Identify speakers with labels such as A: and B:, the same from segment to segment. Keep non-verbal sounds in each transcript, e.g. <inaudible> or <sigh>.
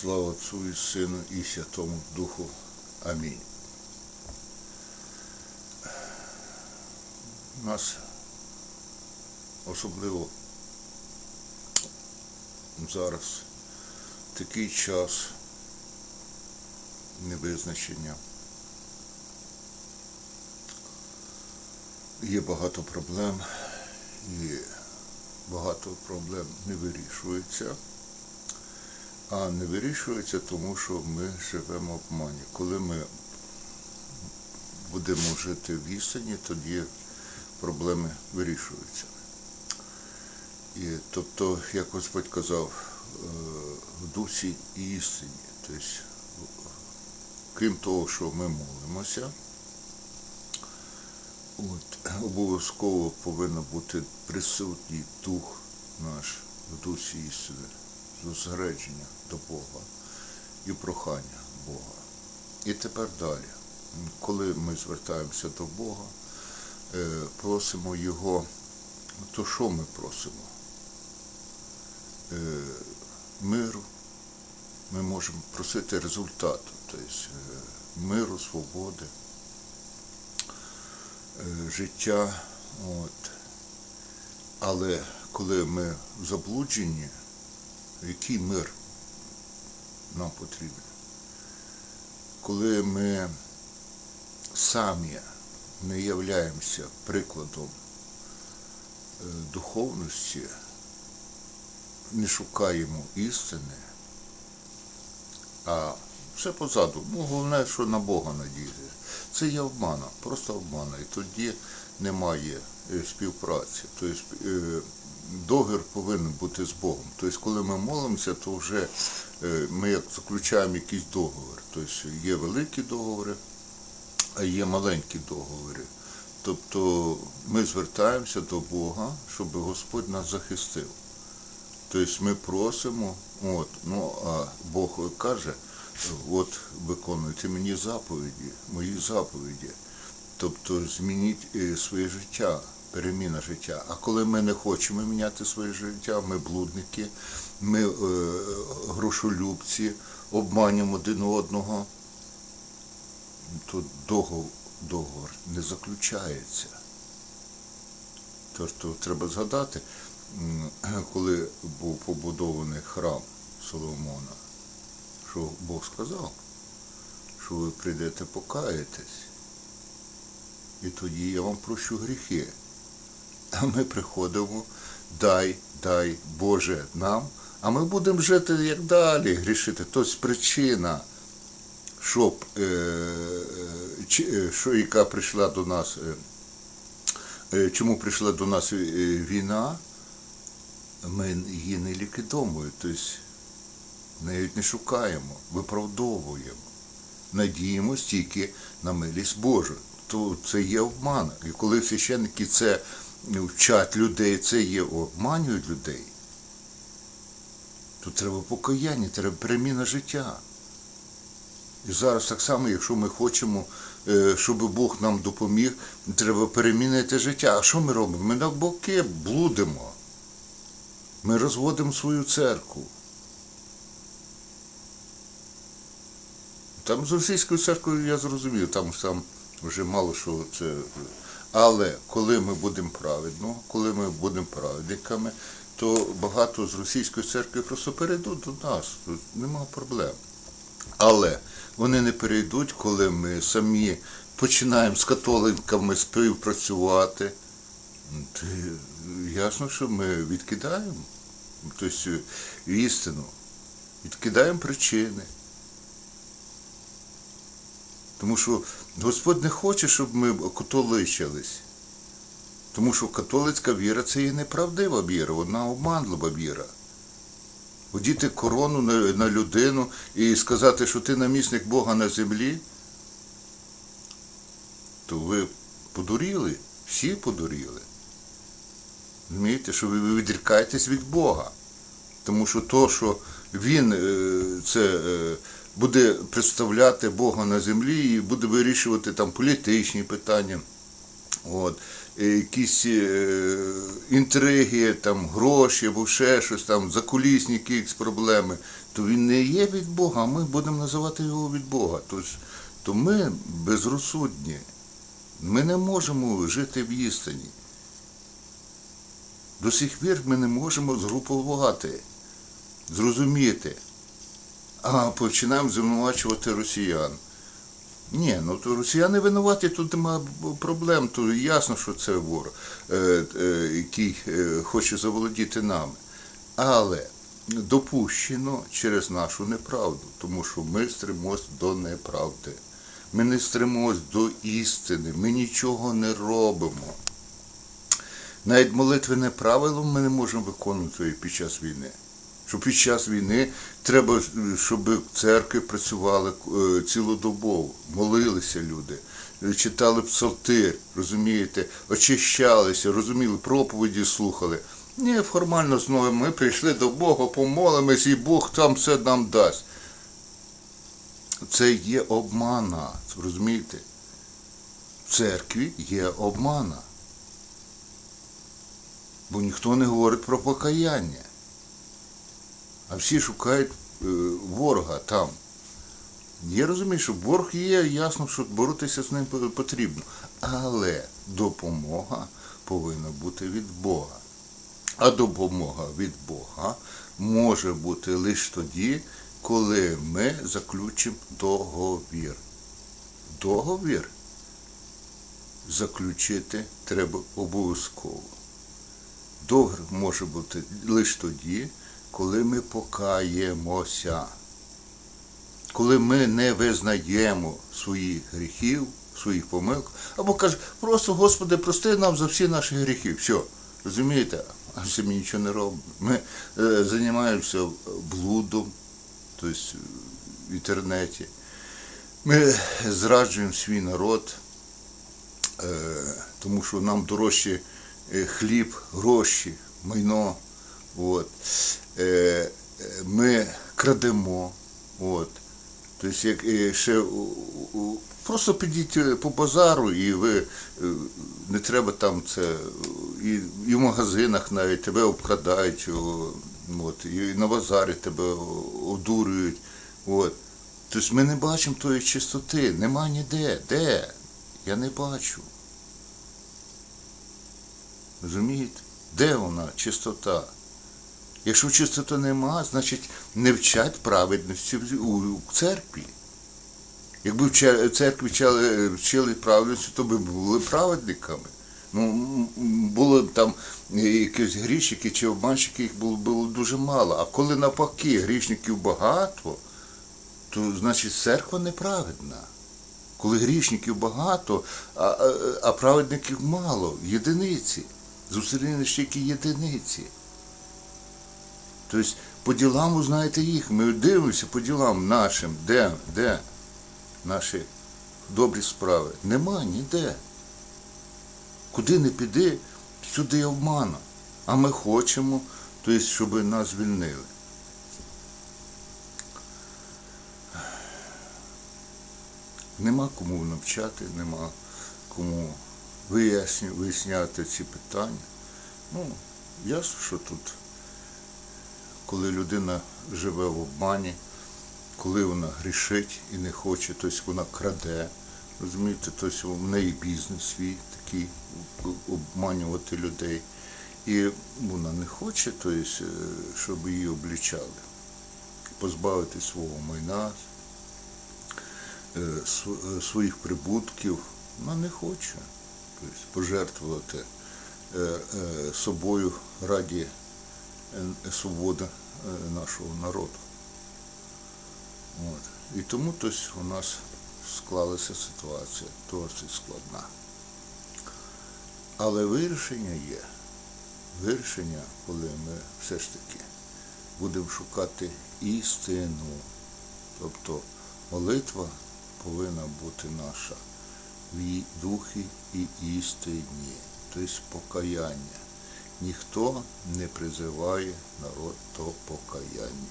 A: Слава Отцу і Сину і Святому Духу. Амінь. У нас особливо зараз такий час невизначення. Є багато проблем і багато проблем не вирішується. А не вирішується, тому що ми живемо в обмані. Коли ми будемо жити в істині, тоді проблеми вирішуються. І, тобто, як Господь казав, е, в дусі і істині. Тобто, крім того, що ми молимося, от, обов'язково повинен бути присутній дух наш в дусі істини зосередження до Бога і прохання Бога. І тепер далі, коли ми звертаємося до Бога, е, просимо Його, то що ми просимо? Е, Миру. Ми можемо просити результату, тобто миру, свободи, життя. От. Але коли ми заблуджені, який мир нам потрібен? Коли ми самі не являємося прикладом е, духовності, не шукаємо істини, а все позаду. Ну, головне, що на Бога надіяти. Це є обмана, просто обмана. І тоді немає співпраці. Тобто е, договір повинен бути з Богом. Тобто, коли ми молимося, то вже е, ми як заключаємо якийсь договір. Тобто є великі договори, а є маленькі договори. Тобто ми звертаємося до Бога, щоб Господь нас захистив. Тобто ми просимо, от, ну а Бог каже, от виконуйте мені заповіді, мої заповіді. Тобто змініть е, своє життя, переміна життя. А коли ми не хочемо міняти своє життя, ми блудники, ми е, грошолюбці, обманюємо один одного, то договор, не заключається. Тобто треба згадати, коли був побудований храм Соломона, що Бог сказав, що ви прийдете покаєтесь, і тоді я вам прощу гріхи. <laughs> А ми приходимо, дай, дай, Боже, нам, а ми будемо жити як далі, грішити. Тобто причина, щоб, е, е, е, що яка прийшла до нас, чому прийшла до нас війна, ми її не ліквідовуємо, тобто навіть не шукаємо, виправдовуємо. Надіємось тільки на милість Божу. То це є обман. І коли священники це вчать людей, це є обманюють людей, то треба покаяння, треба переміна життя. І зараз так само, якщо ми хочемо, е, щоб Бог нам допоміг, треба перемінити життя. А що ми робимо? Ми навбоки блудимо. Ми розводимо свою церкву. Там з російською церквою я зрозумів, там, там вже мало що це. Але коли ми будемо праведно, коли ми будемо праведниками, то багато з російської церкви просто перейдуть до нас. Тут нема проблем. Але вони не перейдуть, коли ми самі починаємо з католиками співпрацювати. Т- Ясно, що ми відкидаємо тобто, істину, відкидаємо причини. Тому що Господь не хоче, щоб ми католичились. Тому що католицька віра це є неправдива віра, вона обманлива віра. Одіти корону на, на людину і сказати, що ти намісник Бога на землі, то ви подуріли, всі подуріли. Розумієте, що ви відрікаєтесь від Бога. Тому що то, що він е, це е, буде представляти Бога на землі і буде вирішувати там політичні питання. От. е, якісь е, інтриги, там, гроші або ще щось там, закулісні якісь проблеми, то він не є від Бога, а ми будемо називати його від Бога. Тож, то ми безрозсудні. Ми не можемо жити в істині. До сих пір ми не можемо згрупувати, зрозуміти, а починаємо звинувачувати росіян. Ні, ну то росіяни винуваті, тут немає проблем, то ясно, що це ворог, е, е, який е, хоче заволодіти нами. Але допущено через нашу неправду, тому що ми стремось до неправди. Ми не стремось до істини, ми нічого не робимо. Навіть молитвене правило ми не можемо виконувати під час війни. Що під час війни треба, щоб церкви працювали е, цілодобово, молилися люди, читали псалтир, розумієте, очищалися, розуміли, проповіді слухали. Ні, формально знову ми прийшли до Бога, помолимось, і Бог там все нам дасть. Це є обмана, розумієте? В церкві є обмана. Бо ніхто не говорить про покаяння. А всі шукають е, ворога там. Я розумію, що ворог є, ясно, що боротися з ним потрібно. Але допомога повинна бути від Бога. А допомога від Бога може бути лише тоді, коли ми заключимо договір. Договір заключити треба обов'язково. Договір може бути лише тоді, коли ми покаємося, коли ми не визнаємо своїх гріхів, своїх помилок, або каже, просто Господи, прости нам за всі наші гріхи. Все, розумієте? А все ми нічого не робимо. Ми е, займаємося блудом, тобто в інтернеті. Ми зраджуємо свій народ, е, тому що нам дорожче е, хліб, гроші, майно. От. Е, ми крадемо. От. Тобто, як е, ще просто підіть е, по базару, і ви не треба там це, і, і в магазинах навіть тебе обкрадають, от, і на базарі тебе одурюють. От. Тобто ми не бачимо тої чистоти, нема ніде. Де? Я не бачу. Розумієте? Де вона, чистота? Якщо чистоти нема, значить не вчать праведності у церкві. Якби в церкві вчали, вчили праведності, то би були праведниками. Ну, б там якісь грішники чи обманщики, їх було, було дуже мало. А коли навпаки грішників багато, то значить церква неправедна. Коли грішників багато, а, а, а праведників мало, єдиниці. Зустрінеш тільки єдиниці. Тобто по ділам ви знаєте їх. Ми дивимося по ділам нашим, де, де наші добрі справи. Нема ніде. Куди не піди, всюди є обмана. А ми хочемо, тобто, щоб нас звільнили. Нема кому навчати, нема кому виясняти ці питання. Ну, ясно, що тут коли людина живе в обмані, коли вона грішить і не хоче, тобто вона краде, розумієте, тобто в неї бізнес свій такий обманювати людей. І вона не хоче, тобто, щоб її облічали, позбавити свого майна, е, е, своїх прибутків. Вона не хоче тобто, пожертвувати е, собою раді е, свободи е, нашого народу. От. І тому тось у нас склалася ситуація досить складна. Але вирішення є. Вирішення, коли ми все ж таки будемо шукати істину. Тобто молитва повинна бути наша в духі і істині, тобто покаяння ніхто не призиває народ до покаяння.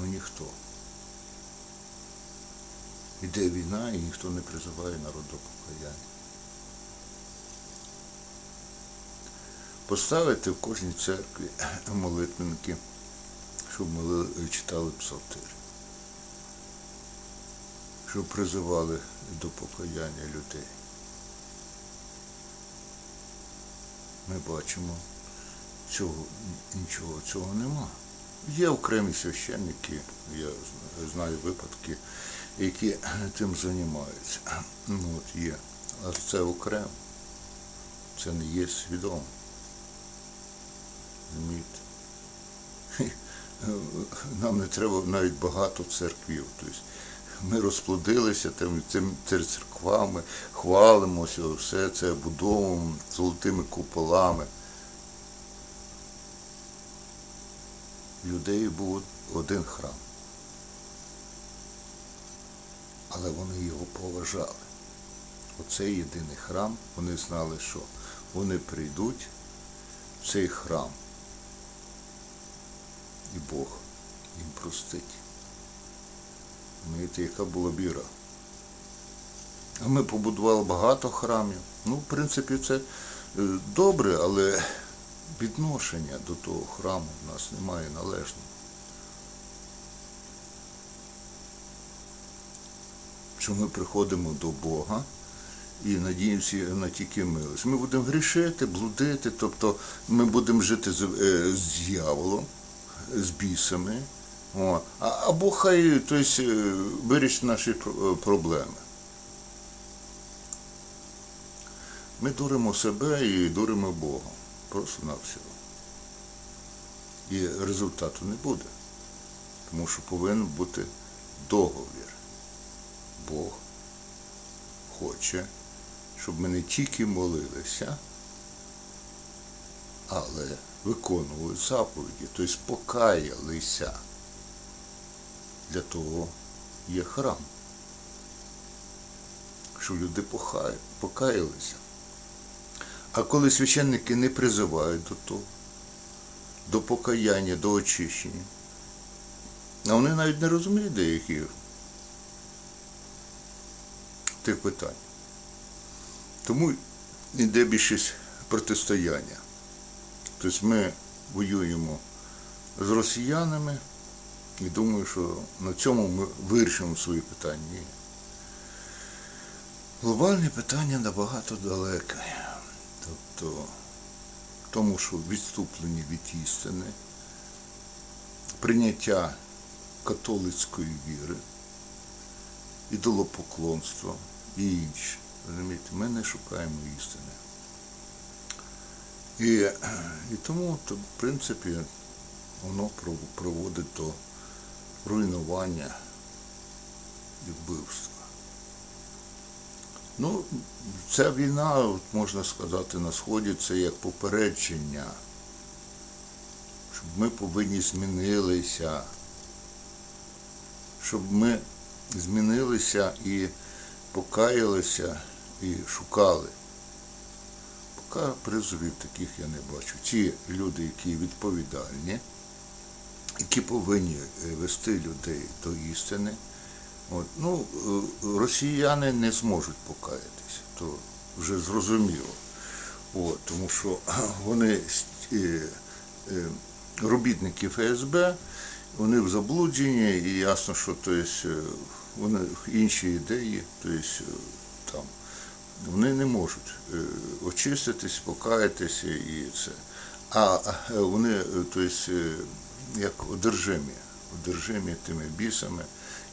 A: Ну ніхто. Іде війна і ніхто не призиває народ до покаяння. Поставити в кожній церкві <clears throat> молитвенники, щоб ми читали псалтир, щоб призивали до покаяння людей. Ми бачимо, цього, нічого цього нема. Є окремі священники, я знаю випадки, які тим займаються. Ну, от є. А це окремо. Це не є свідомо. Нам не треба навіть багато церквів. Тобто ми розплодилися тим, цим церквами, хвалимося, все це будовом, золотими куполами. В юдеї був один храм. Але вони його поважали. Оцей єдиний храм, вони знали, що вони прийдуть в цей храм. І Бог їм простить. Розумієте, яка була віра. А ми побудували багато храмів. Ну, в принципі, це е, добре, але відношення до того храму в нас немає належного. Що ми приходимо до Бога і надіємося на тільки милость. Ми будемо грішити, блудити, тобто ми будемо жити з, е, з дьяволом, з бісами. О, а, а Бог хай тобто, вирішить наші е, проблеми. Ми дуримо себе і дуримо Бога. Просто на всього. І результату не буде. Тому що повинен бути договір. Бог хоче, щоб ми не тільки молилися, але виконували заповіді, тобто покаялися. Для того є храм. Щоб люди покаялися. А коли священники не призивають до того, до покаяння, до очищення, а вони навіть не розуміють деякі тих питань. Тому йде більшість протистояння. Тобто ми воюємо з росіянами і думаю, що на цьому ми вирішимо свої питання. Глобальне питання набагато далеке. Тобто, тому що відступлені від істини, прийняття католицької віри, ідолопоклонство і інше. Розумієте, ми не шукаємо істини. І, і тому, то, в принципі, воно пров- приводить до руйнування і вбивства. Ну, ця війна, можна сказати, на Сході це як попередження, щоб ми повинні змінилися, щоб ми змінилися і покаялися і шукали. Поки призовів таких я не бачу. Ті люди, які відповідальні, які повинні е, вести людей до істини. От, ну, е, росіяни не зможуть покаятися, то вже зрозуміло. От, тому що <clears throat> вони е, робітники ФСБ, вони в заблудженні, і ясно, що то е, вони інші ідеї, то е, там, вони не можуть очиститись, покаятися і це. А вони, то е, як одержимі, одержимі тими бісами,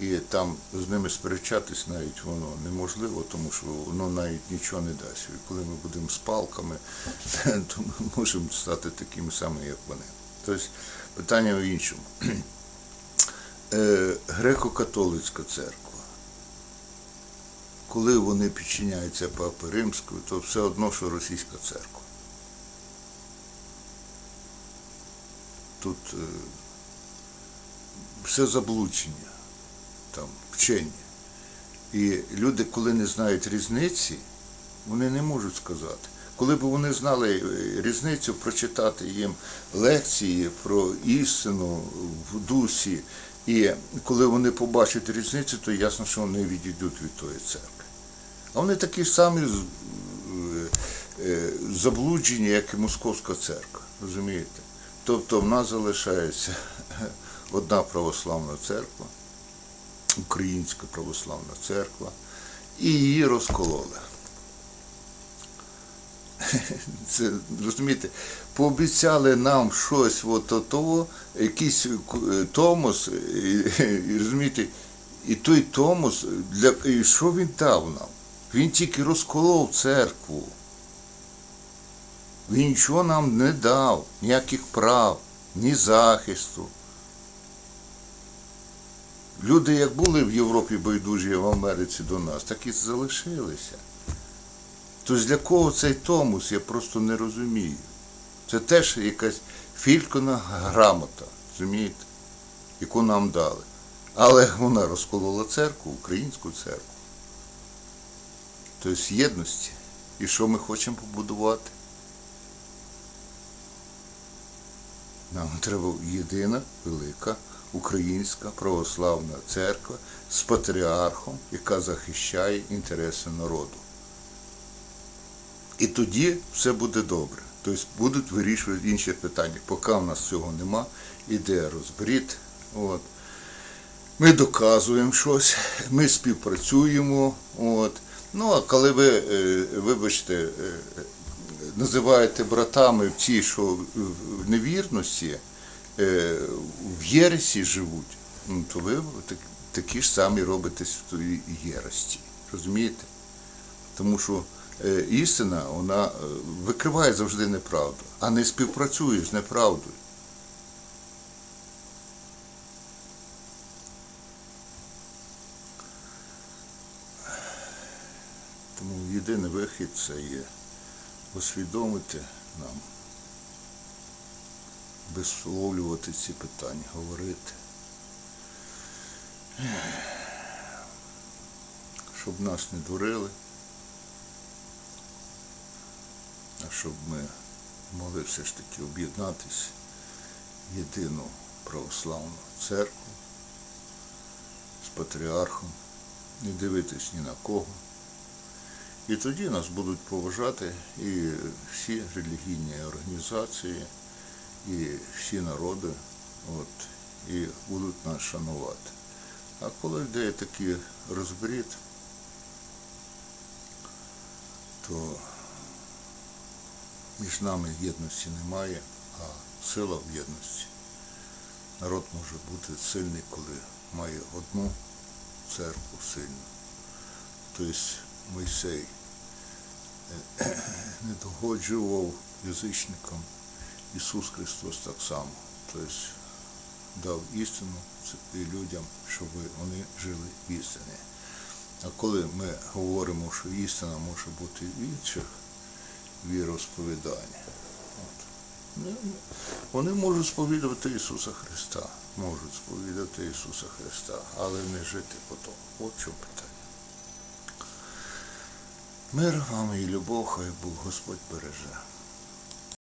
A: і там з ними сперечатись навіть воно неможливо, тому що воно навіть нічого не дасть. І коли ми будемо з палками, <laughs> то ми можемо стати такими самими, як вони. Тобто питання в іншому. Е, Греко-католицька церква. Коли вони підчиняються Папи Римської, то все одно, що російська церква. Тут е, все заблудження, там, вчення. І люди, коли не знають різниці, вони не можуть сказати. Коли б вони знали е, різницю, прочитати їм лекції про істину в дусі, і коли вони побачать різницю, то ясно, що вони відійдуть від тої церкви. А вони такі самі е, заблудження, як і Московська церква. Розумієте? Тобто в нас залишається <laughs> одна православна церква, Українська православна церква, і її розкололи. <laughs> Це розумієте, пообіцяли нам щось от того, якийсь е, томос, і, і, розумієте, і той томос, для, і що він дав нам? Він тільки розколов церкву. Він нічого нам не дав, ніяких прав, ні захисту. Люди, як були в Європі байдужі, в Америці до нас, так і залишилися. Тобто для кого цей томус, я просто не розумію. Це теж якась фількона грамота, розумієте, яку нам дали. Але вона розколола церкву, українську церкву. Тобто єдності. І що ми хочемо побудувати? Нам треба єдина велика українська православна церква з патріархом, яка захищає інтереси народу. І тоді все буде добре. Тобто будуть вирішувати інші питання. Поки в нас цього нема, іде розбрід. От. Ми доказуємо щось, ми співпрацюємо. От. Ну, а коли ви, е, вибачте, е, називаєте братами ті, що в невірності, е, в єресі живуть, ну, то ви такі ж самі робите в тій єрості. Розумієте? Тому що е, істина, вона е, викриває завжди неправду, а не співпрацює з неправдою. Тому єдиний вихід це є усвідомити нам, висловлювати ці питання, говорити. Щоб нас не дурили, а щоб ми могли все ж таки об'єднатися в єдину православну церкву з патріархом, не дивитись ні на кого. І тоді нас будуть поважати і всі релігійні організації, і всі народи, от, і будуть нас шанувати. А коли йде такий розбрід, то між нами єдності немає, а сила в єдності. Народ може бути сильний, коли має одну церкву сильну. Тобто Мойсей е, <clears throat> не догоджував язичникам Ісус Христос так само. Тобто дав істину людям, щоб вони жили в істині. А коли ми говоримо, що істина може бути в інших віросповідань, ну, вони можуть сповідувати Ісуса Христа, можуть сповідати Ісуса Христа, але не жити по тому. От що питання. Мир вам і любов, хай Бог Господь береже.